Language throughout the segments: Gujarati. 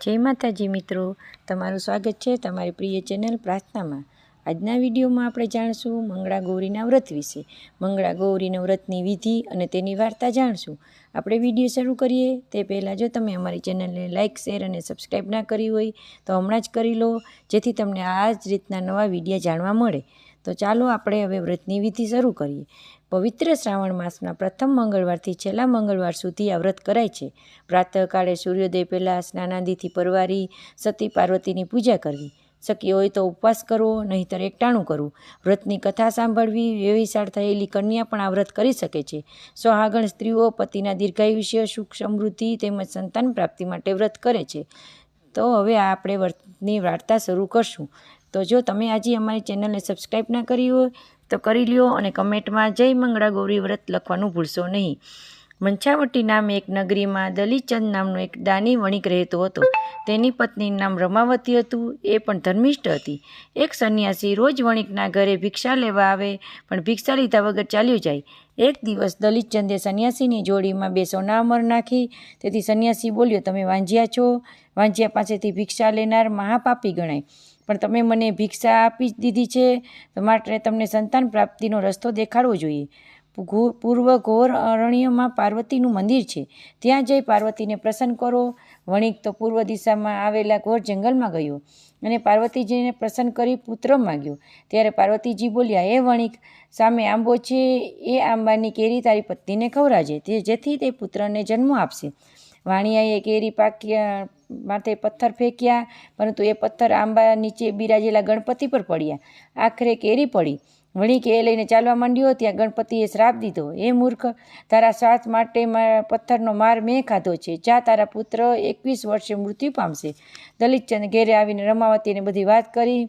જય માતાજી મિત્રો. તમારું સ્વાગત છે તમારી પ્રિય ચેનલ પ્રાર્થનામાં. આજના વિડીયોમાં આપણે જાણશું મંગળા ગૌરીના વ્રત વિશે. મંગળા ગૌરીના વ્રતની વિધિ અને તેની વાર્તા જાણશું. આપણે વીડિયો શરૂ કરીએ તે પહેલાં જો તમે અમારી ચેનલને લાઇક શેર અને સબસ્ક્રાઈબ ના કરી હોય તો હમણાં જ કરી લો, જેથી તમને આ જ રીતના નવા વિડીયા જાણવા મળે. તો ચાલો આપણે હવે વ્રતની વિધિ શરૂ કરીએ. પવિત્ર શ્રાવણ માસના પ્રથમ મંગળવારથી છેલ્લા મંગળવાર સુધી આ વ્રત કરાય છે. પ્રાતઃકાળે સૂર્યોદય પહેલાં સ્નાનાદિથી પરવારી સતી પાર્વતીની પૂજા કરવી. શક્ય હોય તો ઉપવાસ કરવો, નહીંતર એકટાણું કરવું. વ્રતની કથા સાંભળવી વ્યવિશાળ થયેલી કન્યા પણ આ વ્રત કરી શકે છે. સોહાગણ સ્ત્રીઓ પતિના દીર્ઘાયુષ્ય, સુખ સમૃદ્ધિ તેમજ સંતાન પ્રાપ્તિ માટે વ્રત કરે છે. તો હવે આપણે વ્રતની વાર્તા શરૂ કરશું. તો જો તમે આજે અમારી ચેનલને સબસ્ક્રાઈબ ના કરી હોય, તો કરી લ્યો અને કમેન્ટમાં જય મંગળા ગૌરી વ્રત લખવાનું ભૂલશો નહીં. મંછાવટી નામે એક નગરીમાં દલીચંદ નામનો એક દાની વણિક રહેતો હતો. તેની પત્નીનું નામ રમાવતી હતું, એ પણ ધર્મિષ્ઠ હતી. એક સંન્યાસી રોજ વણિકના ઘરે ભિક્ષા લેવા આવે, પણ ભિક્ષા લીધા વગર ચાલ્યો જાય. એક દિવસ દલિતચંદે સંન્યાસીની જોડીમાં બે સોનામર નાખી. તેથી સંન્યાસી બોલ્યો, તમે વાંજ્યા છો? વાંજ્યા પાસેથી ભિક્ષા લેનાર મહાપાપી ગણાય. પણ તમે મને ભિક્ષા આપી દીધી છે. તો માટે તમને સંતાન પ્રાપ્તિનો રસ્તો દેખાડવો જોઈએ. પૂર્વ ઘોર અરણ્યમાં પાર્વતીનું મંદિર છે. ત્યાં જઈ પાર્વતીને પ્રસન્ન કરો. વણિક તો પૂર્વ દિશામાં આવેલા ઘોર જંગલમાં ગયો અને પાર્વતીજીને પ્રસન્ન કરી પુત્ર માગ્યો. ત્યારે પાર્વતીજી બોલ્યા એ વણિક, સામે આંબો છે. એ આંબાની કેરી તારી પત્નીને ખવરાજે તે જેથી તે પુત્રને જન્મ આપશે. વાણિયાએ કેરી પાક્યા માથે પથ્થર ફેંક્યા, પરંતુ એ પથ્થર આંબા નીચે બિરાજેલા ગણપતિ પર પડ્યા. આખરે કેરી પડી. વણી કે એ લઈને ચાલવા માંડ્યો ત્યાં ગણપતિએ શ્રાપ દીધો. એ મૂર્ખ, તારા શ્વાસ માટે પથ્થરનો માર મેં ખાધો છે. જા, તારા પુત્ર એકવીસ વર્ષે મૃત્યુ પામશે. દલિતચંદ ઘેરે આવીને રમાવતીને બધી વાત કરી.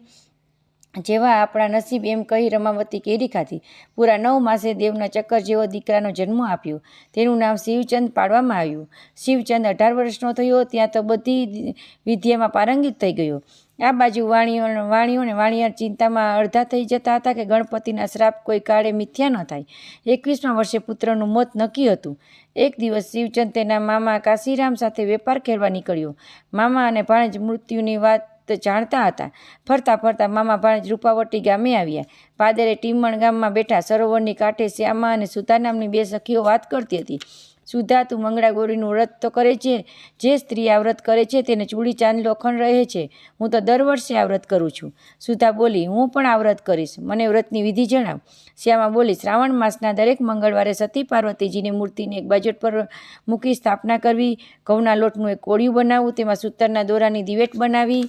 જેવા આપણા નસીબ એમ કહી રમાવતી કેરી ખાધી. પૂરા નવ માસે દેવના ચક્કર જેવો દીકરાનો જન્મ આપ્યો. તેનું નામ શિવચંદ પાડવામાં આવ્યું. શિવચંદ અઢાર વર્ષનો થયો, ત્યાં તો બધી વિદ્યામાં પારંગિત થઈ ગયો. આ બાજુ વાણીઓ વાણીઓ ને વાણિયાર ચિંતામાં અડધા થઈ જતા હતા કે ગણપતિના શ્રાપ કોઈ કાળે મિથ્યા ન થાય. એકવીસમા વર્ષે પુત્રનું મોત નક્કી હતું. એક દિવસ શિવચંદ તેના મામા કાશીરામ સાથે વેપાર ખેડવા નીકળ્યો. મામા અને ભાણેજ મૃત્યુની વાત જાણતા હતા. ફરતા ફરતા મામા ભાણેજ રૂપાવટી ગામે આવ્યા. પાદરે ટીમણ ગામમાં બેઠા સરોવરની કાંઠે શ્યામા અને સુધા નામની બે સખીઓ વાત કરતી હતી. સુધા, તું મંગળા ગોરીનું વ્રત તો કરે છે. જે સ્ત્રી આ વ્રત કરે છે તેને ચૂડી ચાંદ, લોખંડ રહે છે. હું તો દર વર્ષે આ વ્રત કરું છું. સુધા બોલી, હું પણ આ વ્રત કરીશ. મને વ્રતની વિધિ જણાવ. શ્યામા બોલી, શ્રાવણ માસના દરેક મંગળવારે સતી પાર્વતીજીની મૂર્તિને એક બજેટ પર મૂકી સ્થાપના કરવી, ઘઉંના લોટનું એક કોળિયું બનાવવું, તેમાં સૂતરના દોરાની દિવેટ બનાવી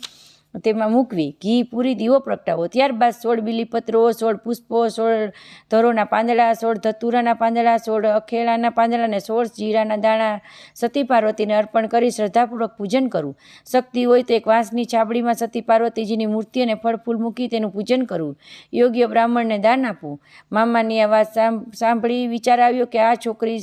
તેમાં મૂકવી, ઘી, પૂરી, દીવો પ્રગટાવો ત્યારબાદ સોળ બીલીપત્રો, સોળ પુષ્પો, સોળ ધરોના પાંદડા, સોળ ધતુરાના પાંદડા, સોળ અખેળાના પાંદડા અને સોળ જીરાના દાણા. સતી પાર્વતીને અર્પણ કરી શ્રદ્ધાપૂર્વક પૂજન કરવું. શક્તિ હોય તો એક વાંસની છાબડીમાં સતી પાર્વતીજીની મૂર્તિ અને ફળ ફૂલ મૂકી તેનું પૂજન કરવું. યોગ્ય બ્રાહ્મણને દાન આપવું. મામાની આ વાત સાંભળી વિચાર આવ્યો કે આ છોકરી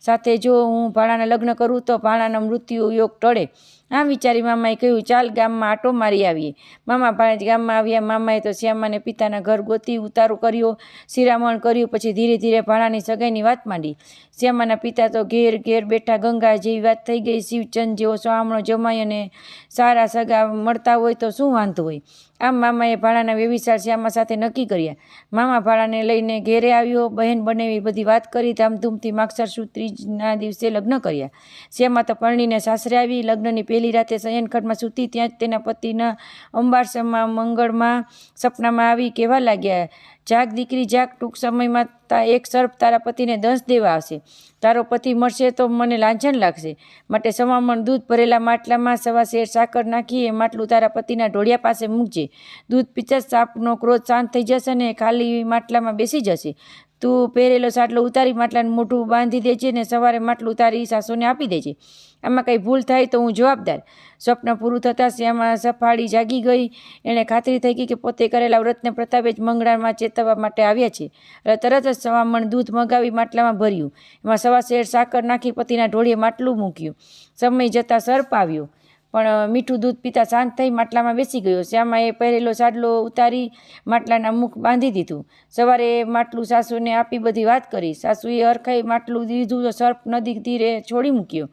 સાથે જો હું ભાણાના લગ્ન કરું તો ભાણાનો મૃત્યુ યોગ ટળે. આમ વિચારી મામાએ કહ્યું, ચાલ ગામમાં આટો મારી આવીએ. મામા ભાણેજ ગામમાં આવ્યા. મામાએ તો શ્યામાને પિતાના ઘર ગોતી ઉતારો કર્યો, શિરામણ કર્યું, પછી ધીરે ધીરે ભાણાની સગાઈની વાત માંડી. શ્યામાના પિતા તો ઘેર ઘેર બેઠા ગંગા જેવી વાત થઈ ગઈ. શિવચંદ જેવો સ્વામણો જમાય અને સારા સગા મળતા હોય તો શું વાંધો હોય? આમ મામાએ ભાડાના વ્યવિચાર શ્યામા સાથે નક્કી કર્યા. મામા ભાડાને લઈને ઘેરે આવ્યો, બહેન બનેવી બધી વાત કરી, ધામધૂમથી માગસર ત્રીજના દિવસે લગ્ન કર્યા. શ્યામા તો પરણીને સાસરે આવી, લગ્નની પહેલી રાતે શયનખંડમાં સૂતી, ત્યાં જ તેના પતિના અંબારસમાં મંગળમાં સપનામાં આવી કહેવા લાગ્યા. જાગ દીકરી જાગ ટૂંક સમયમાં તા એક સર્પ તારા પતિને દંશ દેવા આવશે. તારો પતિ મળશે તો મને લાંછન લાગશે. માટે સમામણ દૂધ ભરેલા માટલામાં સવા શેર સાકર નાખી એ માટલું તારા પતિના ઢોળિયા પાસે મૂકજે. દૂધ પીતા સાપનો ક્રોધ શાંત થઈ જશે ને ખાલી માટલામાં બેસી જશે. તું પહેરેલો સાટલો ઉતારી, માટલાનું મોઢું બાંધી દેજે ને સવારે માટલું તારી સાસુને આપી દેજે આમાં કંઈ ભૂલ થાય તો હું જવાબદાર. સ્વપ્ન પૂરું થતાં શ્યામા સફાળી જાગી ગઈ. એણે ખાતરી થઈ ગઈ કે પોતે કરેલા વ્રતને પ્રતાપે જ મંગળામાં ચેતવવા માટે આવ્યા છે. એટલે તરત જ સવામણ દૂધ મગાવી માટલામાં ભર્યું. એમાં સવા શેર સાકર નાખી પતિના ઢોળીએ માટલું મૂક્યું. સમય જતાં સર્પ આવ્યો. પણ મીઠું દૂધ પીતા શાંત થઈ માટલામાં બેસી ગયો. શ્યામાએ પહેરેલો સાડલો ઉતારી માટલાના મુખ બાંધી દીધું. સવારે માટલું સાસુને આપી બધી વાત કરી. સાસુએ હરખાઈ માટલું દીધું સર્પ નદી તીરે છોડી મૂક્યો.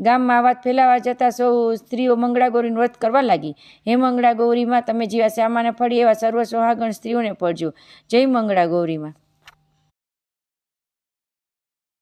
ગામમાં આ વાત ફેલાવા જતાં સૌ સ્ત્રીઓ મંગળા ગૌરીનું વ્રત કરવા લાગી. હે મંગળા ગૌરીમાં તમે જેવા શ્યામાને ફળી એવા સર્વ સોહાગણ સ્ત્રીઓને પડજો જય મંગળા ગૌરીમાં